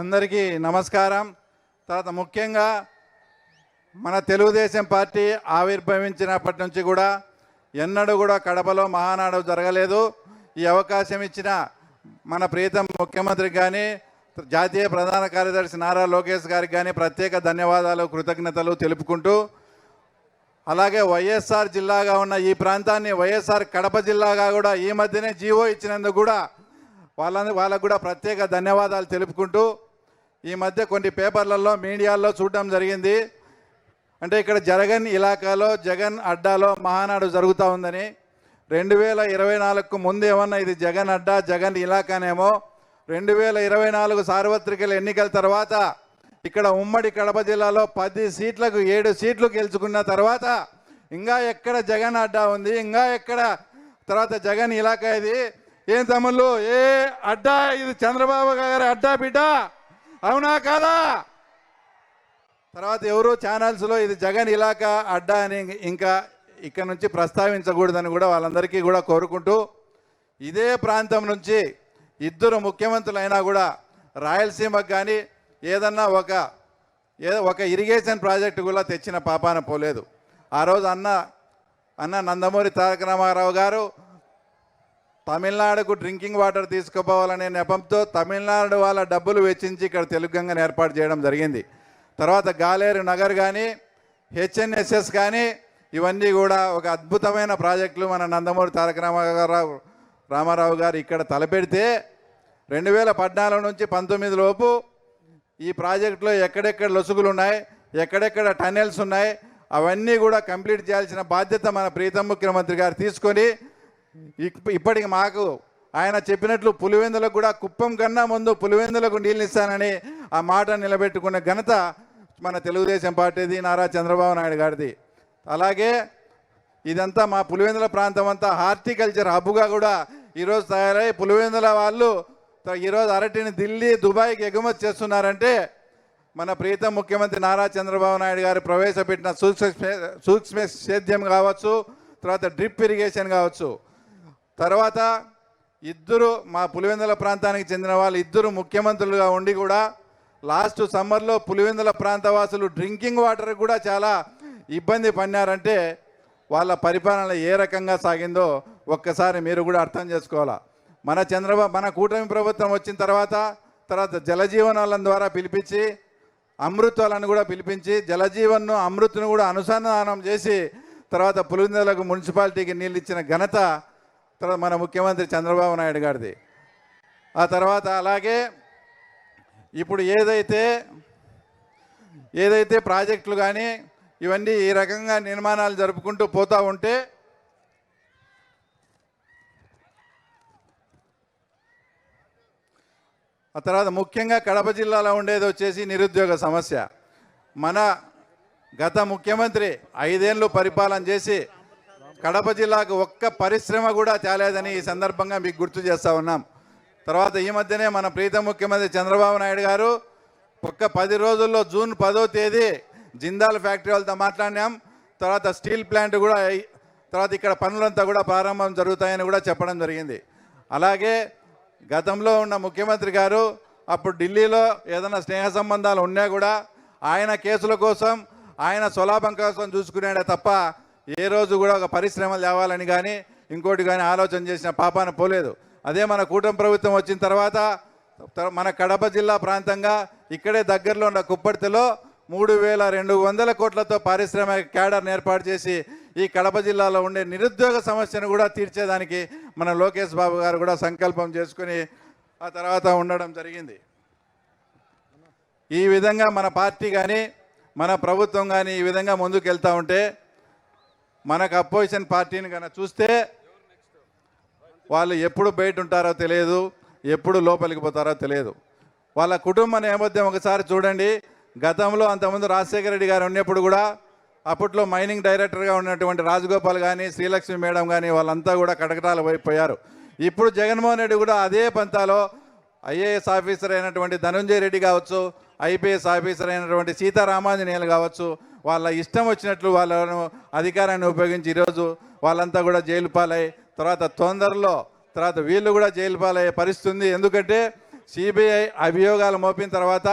అందరికీ నమస్కారం. తర్వాత ముఖ్యంగా మన తెలుగుదేశం పార్టీ ఆవిర్భవించినప్పటి నుంచి కూడా ఎన్నడూ కూడా కడపలో మహానాడు జరగలేదు. ఈ అవకాశం ఇచ్చిన మన ప్రీతం ముఖ్యమంత్రికి కానీ జాతీయ ప్రధాన కార్యదర్శి నారా లోకేష్ గారికి కానీ ప్రత్యేక ధన్యవాదాలు కృతజ్ఞతలు తెలుపుకుంటూ అలాగే వైఎస్ఆర్ జిల్లాగా ఉన్న ఈ ప్రాంతాన్ని వైఎస్ఆర్ కడప జిల్లాగా కూడా ఈ మధ్యనే జీవో ఇచ్చినందుకు కూడా వాళ్ళని వాళ్ళకు కూడా ప్రత్యేక ధన్యవాదాలు తెలుపుకుంటూ ఈ మధ్య కొన్ని పేపర్లలో మీడియాల్లో చూడడం జరిగింది. అంటే ఇక్కడ జరగన్ ఇలాకాలో జగన్ అడ్డాలో మహానాడు జరుగుతూ ఉందని. రెండు వేల ఇరవై నాలుగుకు ముందు ఏమన్నా ఇది జగన్ అడ్డా జగన్ ఇలాకానేమో. రెండు వేల ఇరవై నాలుగు సార్వత్రిక ఎన్నికల తర్వాత ఇక్కడ ఉమ్మడి కడప జిల్లాలో పది సీట్లకు ఏడు సీట్లు గెలుచుకున్న తర్వాత ఇంకా ఎక్కడ జగన్ అడ్డా ఉంది ఇంకా ఎక్కడ తర్వాత జగన్ ఇలాకా ఇది? ఏం తమ్ముళ్ళు? ఏ అడ్డా ఇది చంద్రబాబు గారి అడ్డా బిడ్డా? అవునా కాదా? తర్వాత ఎవరు ఛానల్స్లో ఇది జగన్ ఇలాకా అడ్డా అని ఇంకా ఇక్కడ నుంచి ప్రస్తావించకూడదని కూడా వాళ్ళందరికీ కూడా కోరుకుంటూ ఇదే ప్రాంతం నుంచి ఇద్దరు ముఖ్యమంత్రులైనా కూడా రాయలసీమకు కానీ ఏదన్నా ఒక ఏదో ఒక ఇరిగేషన్ ప్రాజెక్టు కూడా తెచ్చిన పాపాన పోలేదు. ఆ రోజు అన్న అన్న నందమూరి తారక రామారావు గారు తమిళనాడుకు డ్రింకింగ్ వాటర్ తీసుకుపోవాలనే నెపంతో తమిళనాడు వాళ్ళ డబ్బులు వెచ్చించి ఇక్కడ తెలుగంగను ఏర్పాటు చేయడం జరిగింది. తర్వాత గాలేరు నగర్ కానీ హెచ్ఎన్ఎస్ఎస్ కానీ ఇవన్నీ కూడా ఒక అద్భుతమైన ప్రాజెక్టులు మన నందమూరి తారక రామారావు రామారావు గారు ఇక్కడ తలపెడితే రెండు వేల పద్నాలుగు నుంచి పంతొమ్మిది లోపు ఈ ప్రాజెక్టులో ఎక్కడెక్కడ లొసుగులు ఉన్నాయి ఎక్కడెక్కడ టన్నెల్స్ ఉన్నాయి అవన్నీ కూడా కంప్లీట్ చేయాల్సిన బాధ్యత మన ప్రీతం ముఖ్యమంత్రి గారు తీసుకొని ఇప్పటికి మాకు ఆయన చెప్పినట్లు పులివెందులకు కూడా కుప్పం కన్నా ముందు పులివెందులకు నీళ్ళు ఇస్తానని ఆ మాట నిలబెట్టుకున్న ఘనత మన తెలుగుదేశం పార్టీది నారా చంద్రబాబు నాయుడు గారిది. అలాగే ఇదంతా మా పులివెందుల ప్రాంతం అంతా హార్టికల్చర్ హబ్గా కూడా ఈరోజు తయారై పులివెందుల వాళ్ళు ఈరోజు అరటిని ఢిల్లీ దుబాయ్కి ఎగుమతి చేస్తున్నారంటే మన ప్రీతం ముఖ్యమంత్రి నారా చంద్రబాబు నాయుడు గారు ప్రవేశపెట్టిన సూక్ష్మ సూక్ష్మ సేద్యం కావచ్చు తర్వాత డ్రిప్ ఇరిగేషన్ కావచ్చు. తర్వాత ఇద్దరు మా పులివెందుల ప్రాంతానికి చెందిన వాళ్ళు ఇద్దరు ముఖ్యమంత్రులుగా ఉండి కూడా లాస్ట్ సమ్మర్లో పులివెందుల ప్రాంతవాసులు డ్రింకింగ్ వాటర్ కూడా చాలా ఇబ్బంది పడినారంటే వాళ్ళ పరిపాలన ఏ రకంగా సాగిందో ఒక్కసారి మీరు కూడా అర్థం చేసుకోవాలా. మన చంద్రబాబు మన కూటమి ప్రభుత్వం వచ్చిన తర్వాత తర్వాత జలజీవనాలను ద్వారా పిలిపించి అమృతాలను కూడా పిలిపించి జలజీవన్ను అమృత్ను కూడా అనుసంధానం చేసి తర్వాత పులివెందులకు మున్సిపాలిటీకి నీళ్ళు ఇచ్చిన ఘనత తర్వాత మన ముఖ్యమంత్రి చంద్రబాబు నాయుడు గారిది. ఆ తర్వాత అలాగే ఇప్పుడు ఏదైతే ఏదైతే ప్రాజెక్టులు కానీ ఇవన్నీ ఈ రకంగా నిర్మాణాలు జరుపుకుంటూ పోతూ ఉంటే ఆ తర్వాత ముఖ్యంగా కడప జిల్లాలో ఉండేది వచ్చేసి నిరుద్యోగ సమస్య. మన గత ముఖ్యమంత్రి ఐదేళ్ళు పరిపాలన చేసి కడప జిల్లాకు ఒక్క పరిశ్రమ కూడా తేలేదని ఈ సందర్భంగా మీకు గుర్తు చేస్తా ఉన్నాం. తర్వాత ఈ మధ్యనే మన ప్రీత ముఖ్యమంత్రి చంద్రబాబు నాయుడు గారు ఒక్క పది రోజుల్లో జూన్ పదో తేదీ జిందాల్ ఫ్యాక్టరీ వాళ్ళతో మాట్లాడినాం. తర్వాత స్టీల్ ప్లాంట్ కూడా తర్వాత ఇక్కడ పనులంతా కూడా ప్రారంభం జరుగుతాయని కూడా చెప్పడం జరిగింది. అలాగే గతంలో ఉన్న ముఖ్యమంత్రి గారు అప్పుడు ఢిల్లీలో ఏదైనా స్నేహ సంబంధాలు ఉన్నా కూడా ఆయన కేసుల కోసం ఆయన స్వలాభం కోసం చూసుకునేడే తప్ప ఏ రోజు కూడా ఒక పరిశ్రమలు తేవాలని కానీ ఇంకోటి కానీ ఆలోచన చేసిన పాపాన పోలేదు. అదే మన కూటమి ప్రభుత్వం వచ్చిన తర్వాత మన కడప జిల్లా ప్రాంతంగా ఇక్కడే దగ్గరలో ఉన్న కుప్పర్తిలో మూడు వేల రెండు వందల కోట్లతో పారిశ్రామిక క్యాడర్ని ఏర్పాటు చేసి ఈ కడప జిల్లాలో ఉండే నిరుద్యోగ సమస్యను కూడా తీర్చేదానికి మన లోకేష్ బాబు గారు కూడా సంకల్పం చేసుకుని ఆ తర్వాత ఉండడం జరిగింది. ఈ విధంగా మన పార్టీ కానీ మన ప్రభుత్వం కానీ ఈ విధంగా ముందుకు వెళ్తూ ఉంటే మనకు అపోజిషన్ పార్టీని కనుక చూస్తే వాళ్ళు ఎప్పుడు బయట ఉంటారో తెలియదు ఎప్పుడు లోపలికి పోతారో తెలియదు. వాళ్ళ కుటుంబ నేపథ్యం ఒకసారి చూడండి. గతంలో అంతకుముందు రాజశేఖర రెడ్డి గారు ఉన్నప్పుడు కూడా అప్పట్లో మైనింగ్ డైరెక్టర్గా ఉన్నటువంటి రాజగోపాల్ కానీ శ్రీలక్ష్మి మేడం కానీ వాళ్ళంతా కూడా కటకటాలు పోయారు ఇప్పుడు జగన్మోహన్ రెడ్డి కూడా అదే పంతాలో ఐఏఎస్ ఆఫీసర్ అయినటువంటి ధనుంజయ రెడ్డి కావచ్చు ఐపీఎస్ ఆఫీసర్ అయినటువంటి సీతారామాంజనేయులు కావచ్చు వాళ్ళ ఇష్టం వచ్చినట్లు వాళ్ళను అధికారాన్ని ఉపయోగించి ఈరోజు వాళ్ళంతా కూడా జైలు పాలై తర్వాత తొందరలో తర్వాత వీళ్ళు కూడా జైలు పాలయ్యే పరిస్థితి ఉంది ఎందుకంటే సిబిఐ అభియోగాలు మోపిన తర్వాత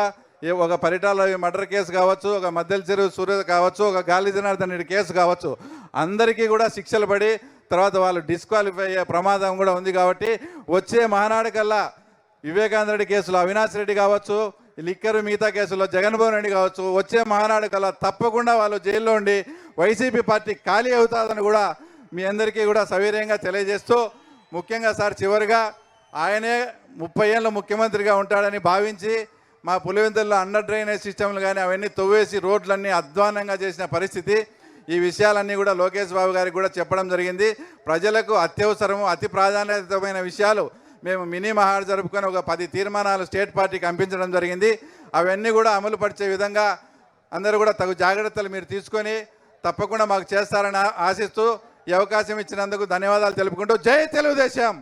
ఒక పరిటాల మర్డర్ కేసు కావచ్చు ఒక మద్దెల చెరువు సూర్య కావచ్చు ఒక గాలి జనార్దన్ రెడ్డి కేసు కావచ్చు అందరికీ కూడా శిక్షలు పడి తర్వాత వాళ్ళు డిస్క్వాలిఫై అయ్యే ప్రమాదం కూడా ఉంది కాబట్టి వచ్చే మహానాడు కల్లా వివేకానంద రెడ్డి కేసులో అవినాష్ రెడ్డి కావచ్చు లిక్కరు మిగతా కేసులో జగన్మోహన్ రెడ్డి కావచ్చు వచ్చే మహానాడు కల్లా తప్పకుండా వాళ్ళు జైల్లో ఉండి వైసీపీ పార్టీ ఖాళీ అవుతుందని కూడా మీ అందరికీ కూడా సవీర్యంగా తెలియజేస్తూ ముఖ్యంగా సార్ చివరిగా ఆయనే ముప్పై ఏళ్ళ ముఖ్యమంత్రిగా ఉంటాడని భావించి మా పులివెందుల్లో అండర్ డ్రైనేజ్ సిస్టమ్లు కానీ అవన్నీ తవ్వేసి రోడ్లన్నీ అధ్వానంగా చేసిన పరిస్థితి ఈ విషయాలన్నీ కూడా లోకేష్ బాబు గారికి కూడా చెప్పడం జరిగింది. ప్రజలకు అత్యవసరము అతి ప్రాధాన్యతమైన విషయాలు మేము మినీ మహార్ జరుపుకొని ఒక పది తీర్మానాలు స్టేట్ పార్టీకి పంపించడం జరిగింది. అవన్నీ కూడా అమలు పరిచే విధంగా అందరూ కూడా తగు జాగ్రత్తలు మీరు తీసుకొని తప్పకుండా మాకు చేస్తారని ఆశిస్తూ ఈ అవకాశం ఇచ్చినందుకు ధన్యవాదాలు తెలుపుకుంటూ జై తెలుగుదేశం.